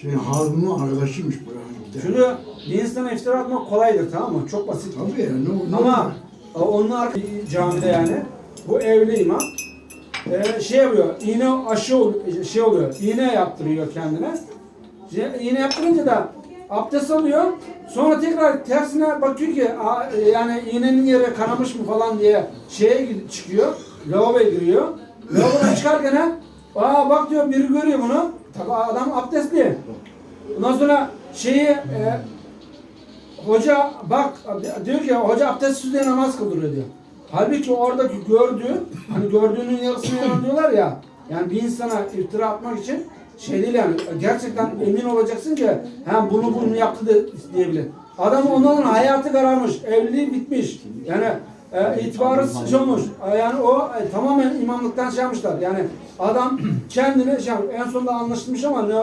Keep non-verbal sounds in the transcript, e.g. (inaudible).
Şey Harun'un arkadaşıymış bu yani. Şunu bir insana iftira atmak kolaydır tamam mı? Çok basit. Tabii ya ne, ne Ama e, onun camide yani bu evli imam e, şey yapıyor, iğne aşı ol, şey oluyor, iğne yaptırıyor kendine. Şey, İğne yaptırınca da abdest alıyor. Sonra tekrar tersine bakıyor ki a- e, yani iğnenin yeri kanamış mı falan diye şeye gid- çıkıyor. Lavaboya giriyor. Lavabodan çıkarken aa bak diyor biri görüyor bunu. Tabii adam abdestli. Ondan sonra şeyi e, Hoca bak diyor ki hoca abdestsiz diye namaz kıldırıyor diyor. Halbuki oradaki gördüğü, hani gördüğünün yarısını yalan ya. Yani bir insana iftira atmak için şey değil yani gerçekten emin olacaksın ki ha bunu bunu yaptı diyebilir. Adam onların hayatı kararmış, evliliği bitmiş. Yani e, itibarı sıçramış. E, yani o e, tamamen imamlıktan şey yapmışlar. Yani adam (clears throat) kendini şey yapmış. en sonunda anlaşılmış ama ne